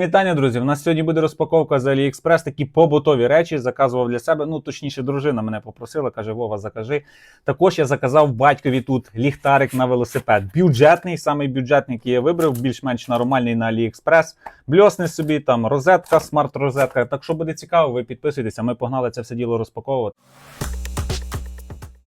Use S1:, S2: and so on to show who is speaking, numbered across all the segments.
S1: Вітання, друзі! У нас сьогодні буде розпаковка з AliExpress, такі побутові речі. Заказував для себе. Ну, точніше, дружина мене попросила, каже: Вова, закажи. Також я заказав батькові тут ліхтарик на велосипед. Бюджетний, самий бюджетний, який я вибрав, більш-менш нормальний на AliExpress. Бльосни собі, там розетка, смарт-розетка. Так що буде цікаво, ви підписуйтеся. Ми погнали це все діло розпаковувати.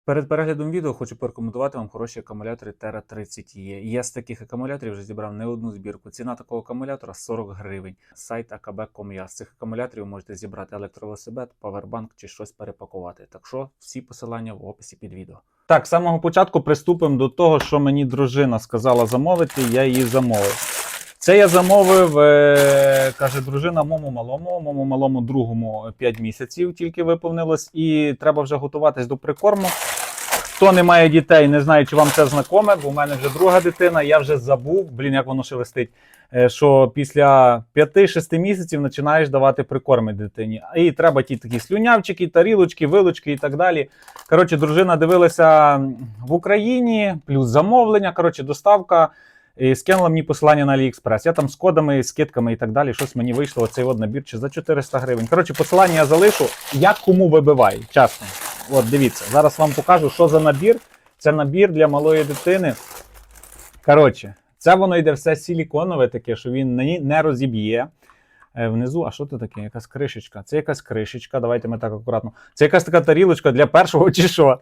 S1: Перед переглядом відео хочу порекомендувати вам хороші акумулятори Terra 30 e Я з таких акумуляторів вже зібрав не одну збірку. Ціна такого акумулятора 40 гривень. Сайт akb.com.ua. З цих акумуляторів можете зібрати електровелосипед, павербанк чи щось перепакувати. Так що всі посилання в описі під відео. Так, з самого початку приступимо до того, що мені дружина сказала замовити, я її замовив. Це я замовив, е, каже дружина, моєму малому, моєму малому другому 5 місяців тільки виповнилось, і треба вже готуватись до прикорму. Хто не має дітей, не знаю, чи вам це знакоме, бо в мене вже друга дитина, я вже забув, блін, як воно шелестить, е, що після 5-6 місяців починаєш давати прикорми дитині. І треба ті такі слюнявчики, тарілочки, вилочки і так далі. Коротше, дружина дивилася в Україні, плюс замовлення, коротше, доставка. І скинула мені посилання на AliExpress. Я там з кодами, скидками і так далі. Щось мені вийшло оцей от набір чи за 400 гривень. Коротше, посилання я залишу. Як кому вибиває, чесно. От дивіться, зараз вам покажу, що за набір. Це набір для малої дитини. Коротше, це воно йде все силіконове таке, що він не, не розіб'є. Е, Внизу, а що це таке? Якась кришечка. Це якась кришечка. Давайте ми так акуратно. Це якась така тарілочка для першого чи що.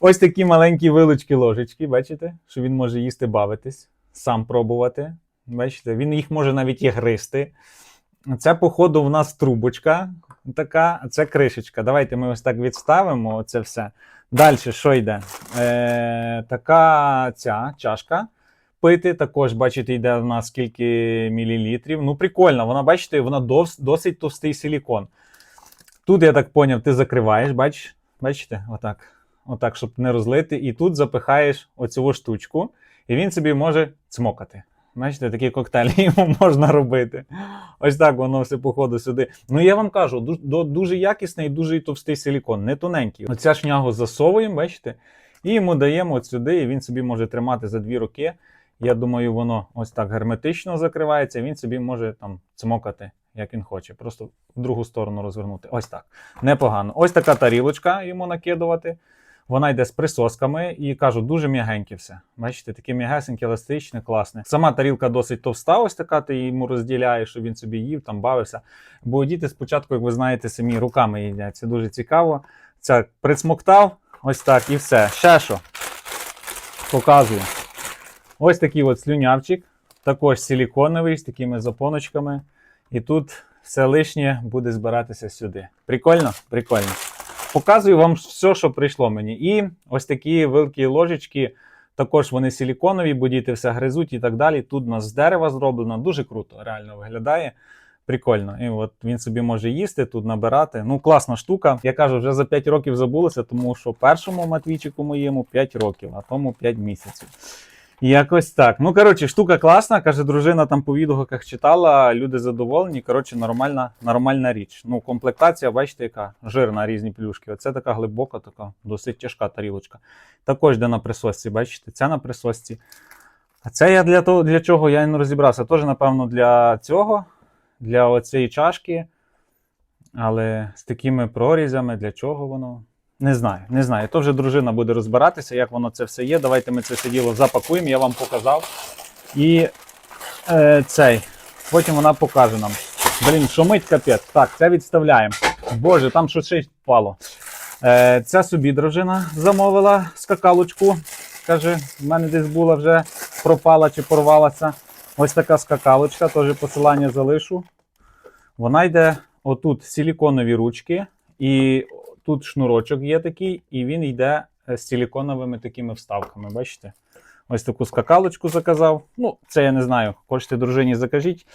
S1: Ось такі маленькі вилочки ложечки, бачите? Що він може їсти, бавитись, сам пробувати. Бачите, він їх може навіть і гристи. Це, походу, в нас трубочка така, це кришечка. Давайте ми ось так відставимо це все. Далі, що йде? Е, така ця чашка. Пити також, бачите, йде в нас скільки мілілітрів. Ну, прикольно, вона, бачите, вона дос, досить товстий силікон. Тут, я так поняв, ти закриваєш, бач, бачите, отак, отак, щоб не розлити. І тут запихаєш оцю штучку, і він собі може цмокати. Бачите, такі коктейлі йому можна робити. Ось так воно все походу сюди. Ну я вам кажу, ду- дуже якісний і дуже товстий силікон, не тоненький. Оця шнягу засовуємо, бачите, і йому даємо от сюди, і він собі може тримати за дві роки. Я думаю, воно ось так герметично закривається, він собі може там цмокати, як він хоче. Просто в другу сторону розвернути. Ось так. Непогано. Ось така тарілочка йому накидувати. Вона йде з присосками і кажу, дуже м'ягеньке все. Бачите, таке м'ягесеньке, еластичне, класне. Сама тарілка досить товста, ось така, ти йому розділяєш, щоб він собі їв, там бавився. Бо діти спочатку, як ви знаєте, самі руками їдять. Це дуже цікаво. Це присмоктав, ось так, і все. Ще що? Показую. Ось такий от слюнявчик, також силіконовий з такими запоночками. І тут все лишнє буде збиратися сюди. Прикольно? Прикольно. Показую вам все, що прийшло мені. І ось такі великі ложечки, також вони силіконові, бо діти все гризуть і так далі. Тут у нас з дерева зроблено, дуже круто, реально виглядає. Прикольно. І от він собі може їсти, тут набирати. Ну, класна штука. Я кажу, вже за 5 років забулося, тому що першому матвійчику моєму 5 років, а тому 5 місяців. Якось так. Ну, коротше, штука класна. Каже, дружина там по відгуках читала, люди задоволені. Коротше, нормальна, нормальна річ. Ну, комплектація, бачите, яка жирна різні плюшки. Оце така глибока, така досить тяжка тарілочка. Також де на присосці, бачите, ця на присосці. А це я для того, для чого я не розібрався. Теж, напевно, для цього, для оцієї чашки. Але з такими прорізями, для чого воно? Не знаю, не знаю. То вже дружина буде розбиратися, як воно це все є. Давайте ми це все діло запакуємо, я вам показав. І е, цей. Потім вона покаже нам. Блін, шумить капець. Так, це відставляємо. Боже, там щось ще впало. Е, це собі дружина замовила скакалочку. Каже, в мене десь була вже пропала чи порвалася. Ось така скакалочка, теж посилання залишу. Вона йде отут силіконові ручки, і тут шнурочок є такий, і він йде е, з силіконовими такими вставками. Бачите? Ось таку скакалочку заказав. Ну, це я не знаю. Хочете дружині закажіть.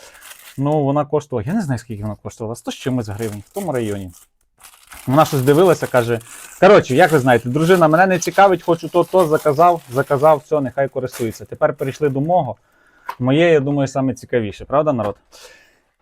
S1: Ну, вона коштувала, я не знаю, скільки вона коштувала, 100 з чимось гривень в тому районі. Вона щось дивилася, каже: коротше, як ви знаєте, дружина мене не цікавить, хочу то, то заказав, заказав, все, нехай користується. Тепер перейшли до мого. Моє, я думаю, саме цікавіше, правда, народ?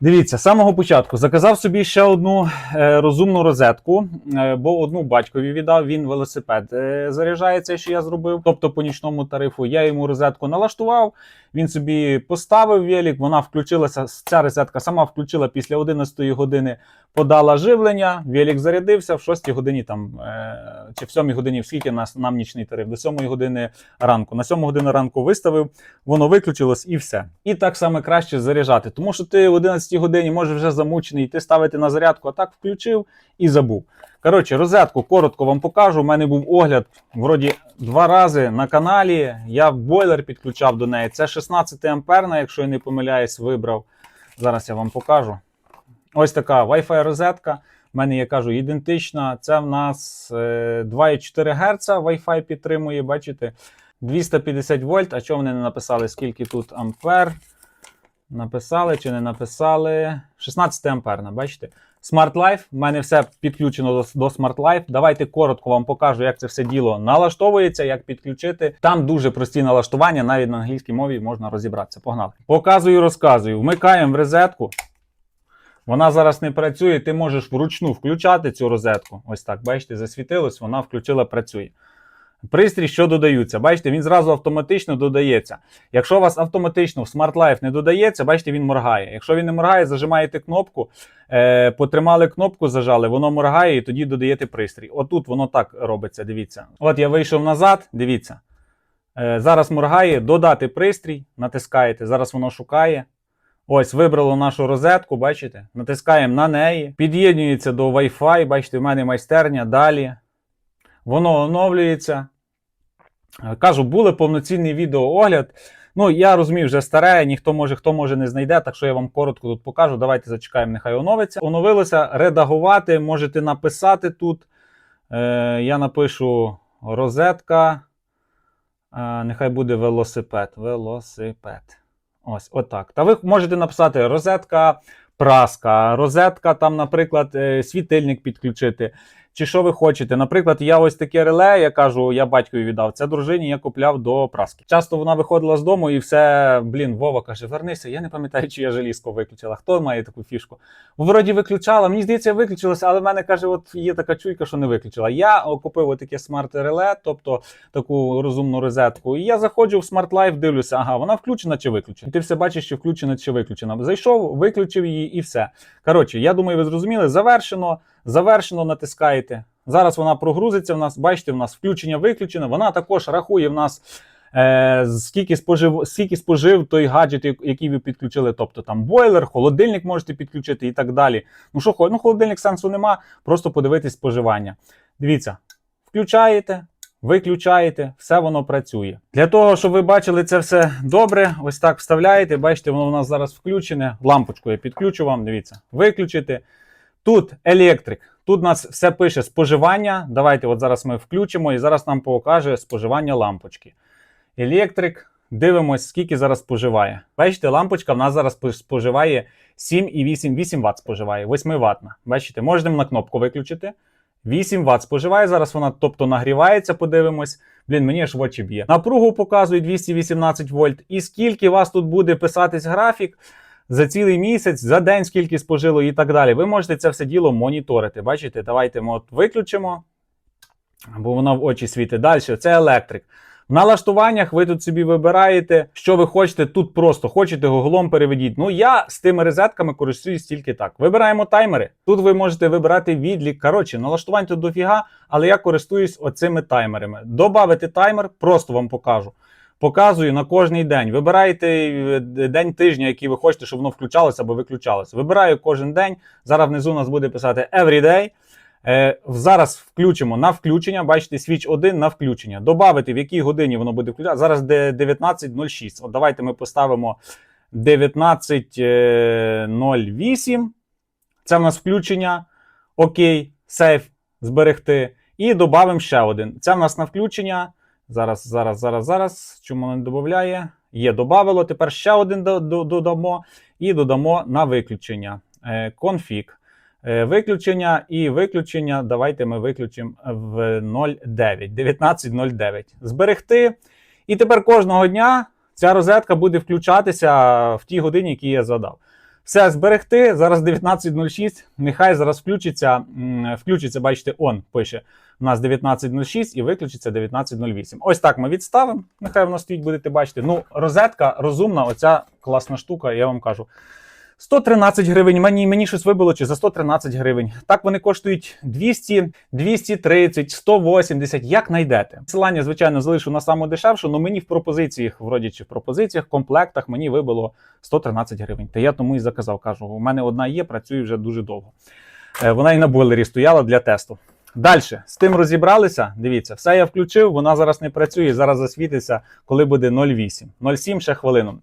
S1: Дивіться, з самого початку заказав собі ще одну е, розумну розетку, е, бо одну батькові віддав. Він велосипед е, заряджається, що я зробив. Тобто по нічному тарифу я йому розетку налаштував. Він собі поставив велик, вона включилася. Ця розетка сама включила після 11 години, подала живлення. Велик зарядився в 6 годині там е, чи в 7 годині, скільки нас нам нічний тариф, до 7 години ранку. На 7 годину ранку виставив, воно виключилось і все. І так саме краще заряджати, тому що ти в 11 годині може вже замучений йти ставити на зарядку, а так включив і забув. Коротше, розетку коротко вам покажу. У мене був огляд вроді два рази на каналі. Я бойлер підключав до неї. Це 16 амперна, якщо я не помиляюсь, вибрав. Зараз я вам покажу. Ось така Wi-Fi розетка. У мене, я кажу, ідентична. Це в нас е, 2,4 Гц Wi-Fi підтримує, бачите? 250 вольт. А чого вони не написали, скільки тут ампер? Написали чи не написали? 16 амперна, бачите? Smart Life, в мене все підключено до, до Smart Life. Давайте коротко вам покажу, як це все діло налаштовується, як підключити. Там дуже прості налаштування, навіть на англійській мові можна розібратися. Погнали. Показую, розказую. Вмикаємо в розетку. Вона зараз не працює, ти можеш вручну включати цю розетку. Ось так, бачите, засвітилось, вона включила, працює. Пристрій, що додаються, бачите, він зразу автоматично додається. Якщо у вас автоматично в Smart Life не додається, бачите, він моргає. Якщо він не моргає, зажимаєте кнопку, е, потримали кнопку, зажали, воно моргає і тоді додаєте пристрій. Отут воно так робиться, дивіться. От я вийшов назад, дивіться. Е, зараз моргає, додати пристрій, натискаєте, зараз воно шукає. Ось, вибрало нашу розетку, бачите? Натискаємо на неї, під'єднюється до Wi-Fi, бачите, в мене майстерня, далі. Воно оновлюється. Е, Кажу, були повноцінний відеоогляд. Ну, я розумію, вже старе, ніхто може, хто може не знайде, так що я вам коротко тут покажу. Давайте зачекаємо, нехай оновиться. Оновилося редагувати, можете написати тут. Е, я напишу розетка. Е, нехай буде велосипед. Велосипед. Ось, отак. Та ви можете написати розетка, праска, розетка, там, наприклад, е, світильник підключити. Чи що ви хочете? Наприклад, я ось таке реле, я кажу, я батькові віддав. Це дружині я купляв до праски. Часто вона виходила з дому і все, блін, Вова каже, вернися. Я не пам'ятаю, чи я желізко виключила. Хто має таку фішку? Вроді виключала. Мені здається, виключилося, але в мене каже, от є така чуйка, що не виключила. Я купив отаке смарт-реле, тобто таку розумну розетку. І я заходжу в Life, дивлюся, ага, вона включена чи виключена. І ти все бачиш, що включена чи виключена. Зайшов, виключив її і все. Коротше, я думаю, ви зрозуміли, завершено. Завершено натискаєте. Зараз вона прогрузиться в нас. Бачите, в нас включення виключено. Вона також рахує в нас. Е, скільки спожив, скільки спожив той гаджет, який ви підключили, тобто там бойлер, холодильник можете підключити і так далі. Ну що, ну холодильник сенсу нема, просто подивитись споживання. Дивіться, включаєте, виключаєте, все воно працює. Для того, щоб ви бачили це все добре, ось так вставляєте. Бачите, воно у нас зараз включене. Лампочку я підключу вам. Дивіться, виключити. Тут електрик. Тут нас все пише споживання. Давайте от зараз ми включимо і зараз нам покаже споживання лампочки. Електрик. Дивимось, скільки зараз споживає. Бачите, лампочка в нас зараз споживає 7,8 8 Вт споживає, 8 ватна. Бачите, можемо на кнопку виключити. 8 Вт споживає. Зараз вона тобто нагрівається, подивимось. Блін, мені аж в очі б'є. Напругу показує 218 вольт. І скільки у вас тут буде писатись графік за цілий місяць, за день, скільки спожило і так далі. Ви можете це все діло моніторити. Бачите, давайте ми от виключимо, бо воно в очі світить. Далі це електрик. В налаштуваннях ви тут собі вибираєте, що ви хочете. Тут просто хочете гуглом переведіть. Ну я з тими розетками користуюсь тільки так. Вибираємо таймери. Тут ви можете вибирати відлік. Коротше, налаштувань тут дофіга, але я користуюсь оцими таймерами. Добавити таймер, просто вам покажу. Показую на кожний день. Вибираєте день тижня, який ви хочете, щоб воно включалося або виключалося. Вибираю кожен день. Зараз внизу у нас буде писати every day. Е, зараз включимо на включення. Бачите, свіч 1 на включення. Добавити, в якій годині воно буде включати. Зараз 19.06. От давайте ми поставимо 19.08. Це в нас включення. Окей, сейф зберегти. І додамо ще один. Це в нас на включення. Зараз, зараз, зараз, зараз. Чому не додає? Є, додавало. Тепер ще один додамо і додамо на виключення. Конфіг. Виключення і виключення. Давайте ми виключимо в 0,9. 19.09. Зберегти. І тепер кожного дня ця розетка буде включатися в ті годині, які я задав. Все зберегти. Зараз 19.06. Нехай зараз включиться. Включиться, бачите, он пише. У нас 19.06 і виключиться 19.08. Ось так ми відставимо. Нехай воно стоїть, будете бачити. Ну, розетка розумна, оця класна штука, я вам кажу. 113 гривень. Мені, мені щось вибило чи за 113 гривень. Так вони коштують 200, 230, 180, як знайдете. Посилання, звичайно, залишу на саму дешевшу, але мені в пропозиціях, вроді чи в пропозиціях, комплектах мені вибило 113 гривень. Та я тому і заказав. Кажу, у мене одна є, працює вже дуже довго. Е, Вона і на бойлері стояла для тесту. Далі, з тим розібралися. Дивіться, все я включив, вона зараз не працює, зараз засвітиться, коли буде 0,8. 0,7 ще хвилину.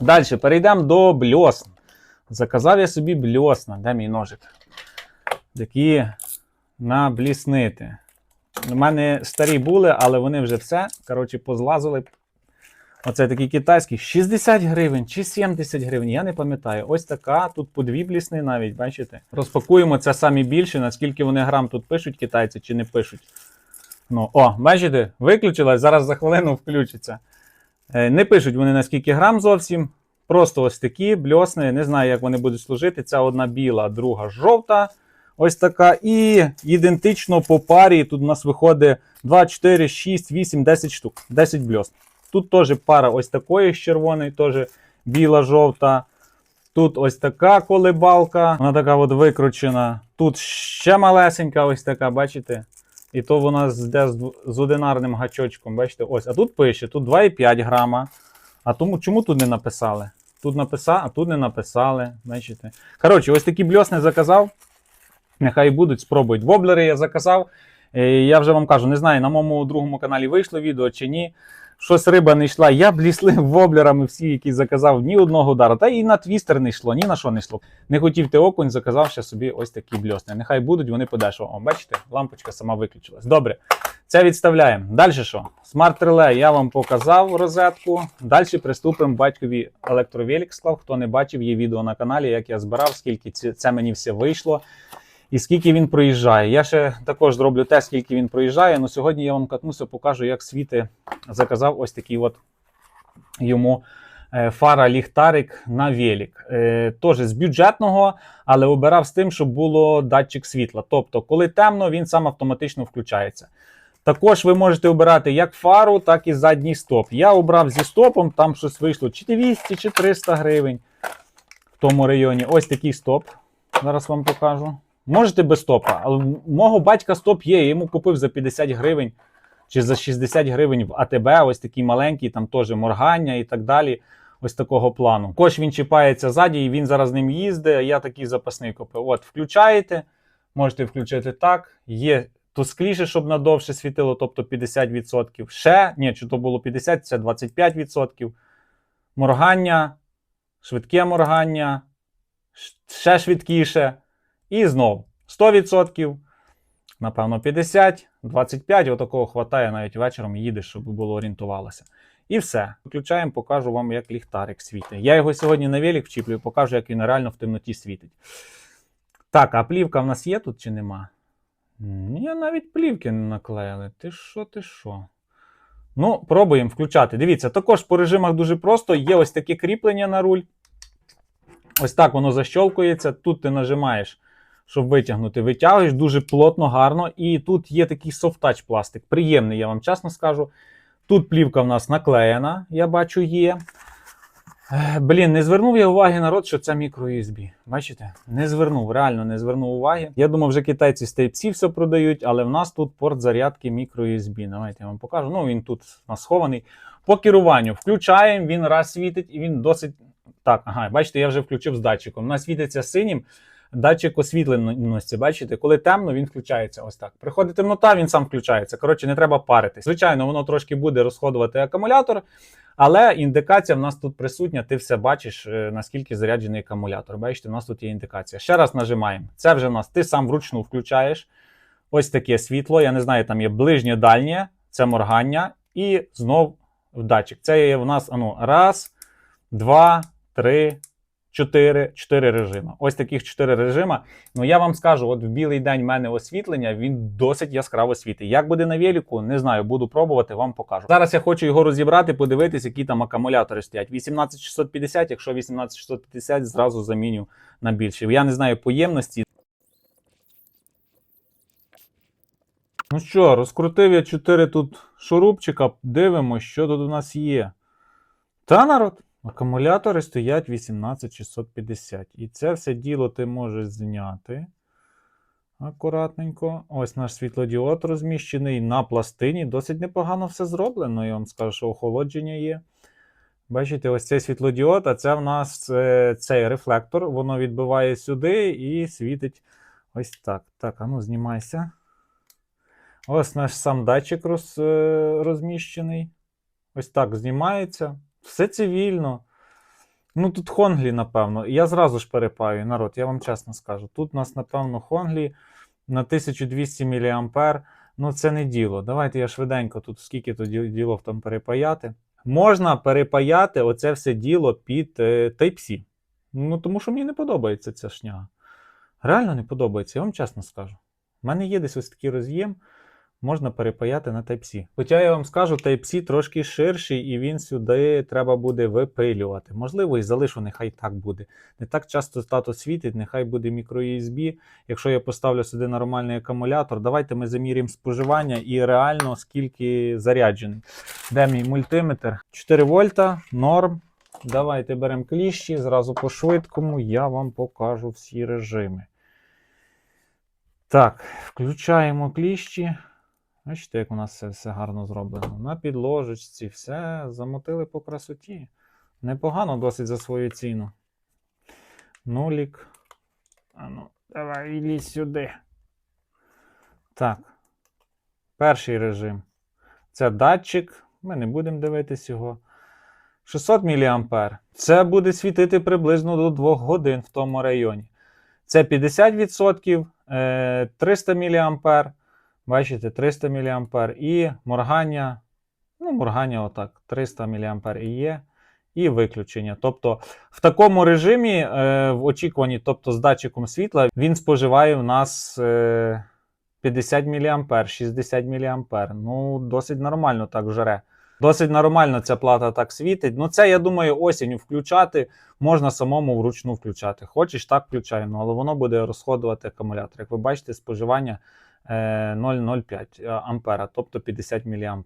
S1: Далі перейдемо до бльосн. Заказав я собі бльосна. Де мій ножик? Такі набліснити. У мене старі були, але вони вже все. Коротше, позлазили. Оце такі китайські 60 гривень чи 70 гривень, я не пам'ятаю. Ось така, тут по дві блісни навіть, бачите? Розпакуємо це самі більше, наскільки вони грам тут пишуть китайці чи не пишуть. Ну, о, бачите, виключилась, зараз за хвилину включиться. Е, Не пишуть вони наскільки грам зовсім. Просто ось такі бльосни. Не знаю, як вони будуть служити. Ця одна біла, друга жовта. Ось така. І ідентично по парі. Тут у нас виходить 2, 4, 6, 8, 10 штук. 10 бльосн. Тут теж пара ось такої з червоної, теж біла, жовта. Тут ось така колебалка, вона така от викручена. Тут ще малесенька, ось така, бачите? І то вона з, з одинарним гачочком, бачите? Ось. А тут пише, тут 2,5 грама. А тому чому тут не написали? Тут написали, а тут не написали. Бачите? Коротше, ось такі бльосни заказав. Нехай будуть, спробують. Воблери я заказав. Е, Я вже вам кажу, не знаю, на моєму другому каналі вийшло відео чи ні. Щось риба не йшла. Я бліслив воблерами всі, які заказав, ні одного удара. Та і на твістер не йшло, ні на що не йшло. Не хотів ти окунь, заказав ще собі ось такі бльосни. Нехай будуть, вони подешево. О, бачите, лампочка сама виключилась. Добре. Це відставляємо. Далі що? Смарт реле я вам показав розетку. Далі приступимо батькові електровелік склав. Хто не бачив, є відео на каналі, як я збирав, скільки це мені все вийшло. І скільки він проїжджає. Я ще також зроблю тест, скільки він проїжджає. але сьогодні я вам катнуся, покажу, як світи заказав ось такий от йому е, фара ліхтарик на велик. Е, Теж з бюджетного, але обирав з тим, щоб було датчик світла. Тобто, коли темно, він сам автоматично включається. Також ви можете обирати як фару, так і задній стоп. Я обрав зі стопом, там щось вийшло чи 200, чи 300 гривень в тому районі. Ось такий стоп. Зараз вам покажу. Можете без стопа, але мого батька стоп є, я йому купив за 50 гривень чи за 60 гривень в АТБ, ось такий маленький, там теж моргання і так далі. Ось такого плану. Також він чіпається ззаді, і він зараз ним їздить. Я такий запасний купив. От, включаєте, можете включити так. Є тускліше, щоб надовше світило, тобто 50%. Ще, ні, чи то було 50, це 25%. Моргання, швидке моргання, ще швидкіше. І знов 100%, напевно, 50, 25, отакого хватає навіть вечором їдеш, щоб було орієнтувалося. І все. Включаємо, покажу вам, як ліхтарик світить. Я його сьогодні на велик вчіплюю, покажу, як він реально в темноті світить. Так, а плівка в нас є тут чи нема? Ні, навіть плівки не наклеїли. Ти що, ти що? Ну, пробуємо включати. Дивіться, також по режимах дуже просто. Є ось таке кріплення на руль. Ось так воно защолкується. Тут ти нажимаєш, щоб витягнути. Витягуєш дуже плотно, гарно. І тут є такий софтач пластик. Приємний, я вам чесно скажу. Тут плівка в нас наклеєна, я бачу, є. Блін, не звернув я уваги народ, що це мікро-USB. Бачите? Не звернув, реально не звернув уваги. Я думав, вже китайці Type-C все продають, але в нас тут порт зарядки мікро-USB. Давайте я вам покажу. Ну, він тут схований. По керуванню включаємо, він раз світить і він досить. Так, ага, бачите, я вже включив з датчиком. У нас світиться синім. Датчик освітленості, бачите, коли темно, він включається ось так. Приходить темнота, він сам включається. Коротше, не треба паритись. Звичайно, воно трошки буде розходувати акумулятор, але індикація в нас тут присутня. Ти все бачиш, е, наскільки заряджений акумулятор. Бачите, у нас тут є індикація. Ще раз нажимаємо. Це вже в нас ти сам вручну включаєш. Ось таке світло. Я не знаю, там є ближнє дальнє, це моргання, і знов в датчик. Це є в нас ану, раз, два, три, 4, 4 режими. Ось таких 4 режима. Ну я вам скажу, от в білий день в мене освітлення, він досить яскраво світить. Як буде на велику, не знаю, буду пробувати, вам покажу. Зараз я хочу його розібрати, подивитись, які там акумулятори стоять. 18650, якщо 18650, зразу заміню на більший. Я не знаю поємності. Ну що, розкрутив я 4 тут шурупчика, дивимося, що тут у нас є. Та народ, акумулятори стоять 18650. І це все діло ти можеш зняти. Акуратненько. Ось наш світлодіод розміщений на пластині. Досить непогано все зроблено. Я вам скажу, що охолодження є. Бачите, ось цей світлодіод, а це в нас е, цей рефлектор. Воно відбиває сюди і світить ось так. Так, а ну знімайся. Ось наш сам датчик роз, е, розміщений. Ось так знімається. Все цивільно. Ну, тут Хонглі, напевно. Я зразу ж перепаю, народ, я вам чесно скажу. Тут у нас, напевно, Хонглі на 1200 мА. Ну, це не діло. Давайте я швиденько тут, скільки тут ді- ділов там перепаяти. Можна перепаяти оце все діло під е, Type-C. Ну, тому що мені не подобається ця шняга. Реально не подобається, я вам чесно скажу. У мене є десь ось такий роз'єм, можна перепаяти на Type-C. Хоча я вам скажу, Type-C трошки ширший, і він сюди треба буде випилювати. Можливо, і залишу, нехай так буде. Не так часто тато світить, нехай буде мікро-USB. Якщо я поставлю сюди нормальний акумулятор, давайте ми заміряємо споживання і реально скільки заряджений. Де мій мультиметр? 4 вольта, норм. Давайте беремо кліщі, зразу по швидкому я вам покажу всі режими. Так, включаємо кліщі. Бачите, як у нас це все гарно зроблено. На підложечці, все замотили по красоті. Непогано досить за свою ціну. Нулік. А ну, давай лізь сюди. Так. Перший режим. Це датчик. Ми не будемо дивитись його. 600 мА. Це буде світити приблизно до 2 годин в тому районі. Це 50%, е, 300 мА. Бачите, 300 мА. І моргання. Ну, моргання отак. 300 мА і є. І виключення. Тобто, в такому режимі, е, в очікуванні, тобто з датчиком світла, він споживає в нас е, 50 мА, 60 мА. Ну, досить нормально так жре. Досить нормально ця плата так світить. Ну, це, я думаю, осінню включати можна самому вручну включати. Хочеш, так включай, ну, але воно буде розходувати акумулятор. Як ви бачите, споживання 0,05 ампера, тобто 50 мА.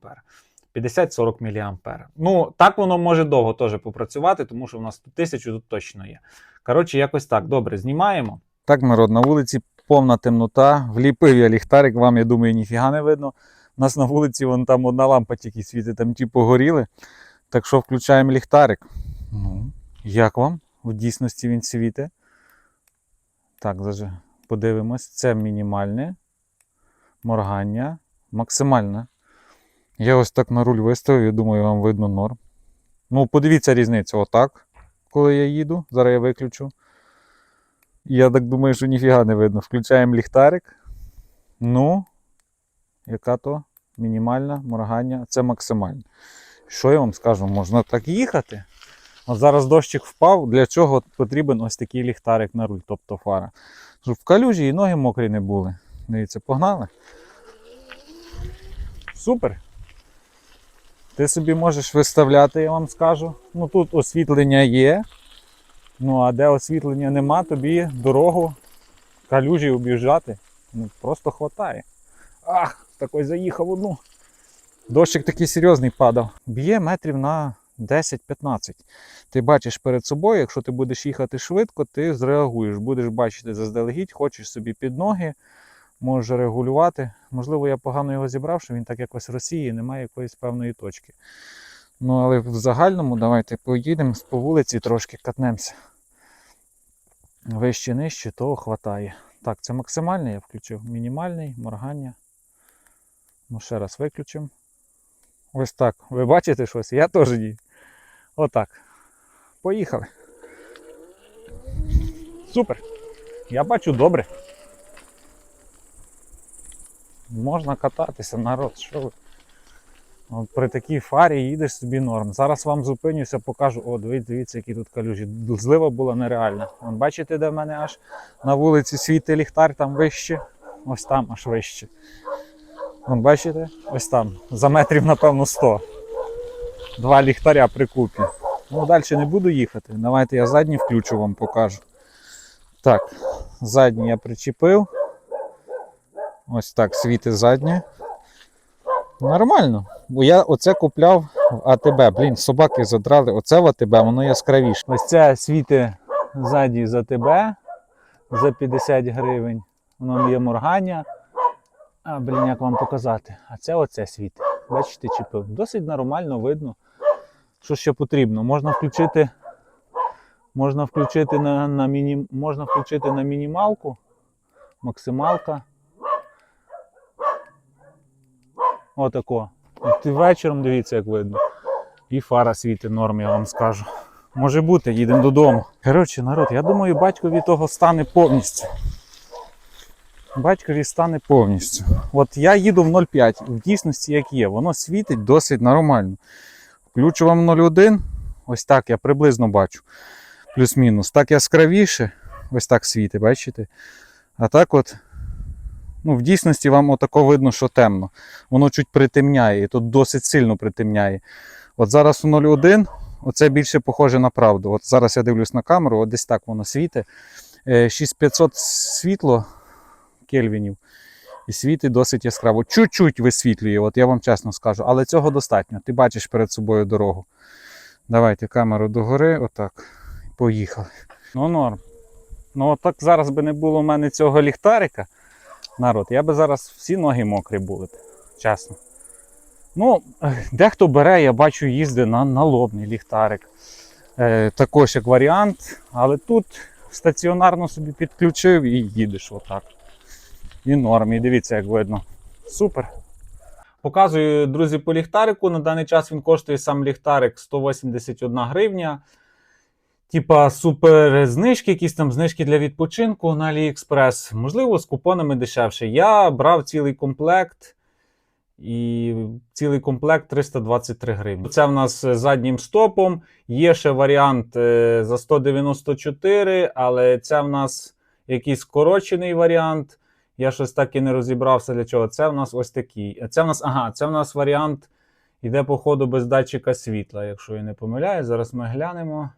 S1: 50-40 мА. Ну, так воно може довго теж попрацювати, тому що в нас тут тисячу тут точно є. Коротше, якось так. Добре, знімаємо. Так, народ, на вулиці повна темнота. Вліпив я ліхтарик, вам, я думаю, ніфіга не видно. У нас на вулиці вон там одна лампа тільки світить, там ті погоріли. Так що включаємо ліхтарик. Ну, як вам? В дійсності він світить. Так, даже подивимось. Це мінімальне моргання, максимальне. Я ось так на руль виставив, я думаю, вам видно норм. Ну, подивіться різницю отак, коли я їду. Зараз я виключу. Я так думаю, що ніфіга не видно. Включаємо ліхтарик. Ну, яка то мінімальна моргання, це максимальне. Що я вам скажу, можна так їхати. От зараз дощик впав, для чого потрібен ось такий ліхтарик на руль, тобто фара. Щоб в калюжі і ноги мокрі не були. Дивіться, погнали. Супер. Ти собі можеш виставляти, я вам скажу. Ну тут освітлення є. Ну а де освітлення нема, тобі дорогу калюжі об'їжджати. Ну, просто хватає. Ах, такой заїхав одну. Дощик такий серйозний падав. Б'є метрів на 10-15. Ти бачиш перед собою, якщо ти будеш їхати швидко, ти зреагуєш. Будеш бачити заздалегідь, хочеш собі під ноги, можеш регулювати. Можливо, я погано його зібрав, що він так якось росіє, немає якоїсь певної точки. Ну, але в загальному давайте поїдемо по вулиці, трошки катнемося. Вище нижче, того хватає. Так, це максимальний я включив. Мінімальний, моргання. Ну, ще раз виключимо. Ось так. Ви бачите щось? Я теж ні. Отак. Поїхали. Супер. Я бачу добре. Можна кататися, народ. Що ви? При такій фарі їдеш собі норм. Зараз вам зупинюся, покажу. О, дивіться, дивіться, які тут калюжі. Злива була нереальна. Вон, бачите, де в мене аж на вулиці світить ліхтар, там вище, ось там аж вище. Вон, бачите? Ось там. За метрів, напевно, 100. Два ліхтаря при купі. Ну, далі не буду їхати. Давайте я задній включу вам покажу. Так, задній я причепив. Ось так світить заднє. Нормально. Бо я оце купляв в АТБ. Блін, собаки задрали. Оце в АТБ, воно яскравіше. Ось це світи ззаді з АТБ за 50 гривень. Воно є моргання. А, блін, як вам показати? А це оце світить. Бачите, чіпив. Досить нормально видно. Що ще потрібно? Можна включити. Можна включити на, на, міні, можна включити на мінімалку, максималка. Отако. От і вечором дивіться, як видно. І фара світить норм, я вам скажу. Може бути, їдемо додому. Коротше, народ, я думаю, батькові того стане повністю. Батькові стане повністю. От я їду в 0,5, в дійсності як є, воно світить досить нормально. Включу вам 0,1, ось так я приблизно бачу. Плюс-мінус. Так яскравіше, ось так світить, бачите? А так от, ну, в дійсності вам отако видно, що темно. Воно чуть притемняє, і тут досить сильно притемняє. От зараз у 0,1, оце більше похоже на правду. От зараз я дивлюсь на камеру, от десь так воно світить. Е, 6500 світло кельвінів. І світить досить яскраво. Чуть-чуть висвітлює, от я вам чесно скажу, але цього достатньо. Ти бачиш перед собою дорогу. Давайте камеру догори, отак. Поїхали. Ну, норм. Ну, от так зараз би не було в мене цього ліхтарика. Народ, я би зараз всі ноги мокрі були. Чесно. Ну, дехто бере, я бачу, їздить на налобний ліхтарик. Е, також як варіант, але тут стаціонарно собі підключив і їдеш отак. І норм, і дивіться, як видно. Супер. Показую, друзі, по ліхтарику. На даний час він коштує сам ліхтарик 181 гривня. Типа супер знижки, якісь там знижки для відпочинку на AliExpress. Можливо, з купонами дешевше. Я брав цілий комплект. І цілий комплект 323 гривні. Це в нас заднім стопом. Є ще варіант е, за 194, але це в нас якийсь скорочений варіант. Я щось так і не розібрався для чого. Це в нас ось такий. Це в нас, ага, це в нас варіант іде, походу, без датчика світла, якщо я не помиляю. Зараз ми глянемо.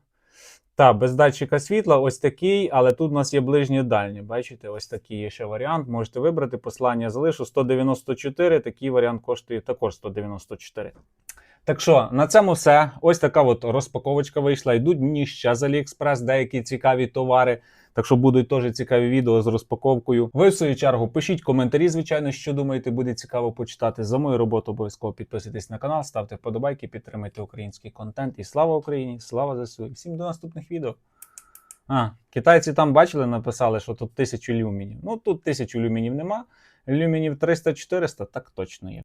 S1: Так, без датчика світла, ось такий, але тут у нас є ближні дальні. Бачите, ось такий є ще варіант. Можете вибрати. Послання залишу 194. Такий варіант коштує також 194. Так що, на цьому все. Ось така от розпаковочка вийшла. Йдуть мені ще з AliExpress деякі цікаві товари. Так що будуть теж цікаві відео з розпаковкою. Ви в свою чергу пишіть коментарі, звичайно, що думаєте, буде цікаво почитати. За мою роботу обов'язково підписуйтесь на канал, ставте вподобайки, підтримайте український контент. І слава Україні! Слава ЗСУ! Всім до наступних відео. А, китайці там бачили, написали, що тут тисячу люмінів. Ну тут тисячу люмінів нема. Люмінів 300-400, так точно є.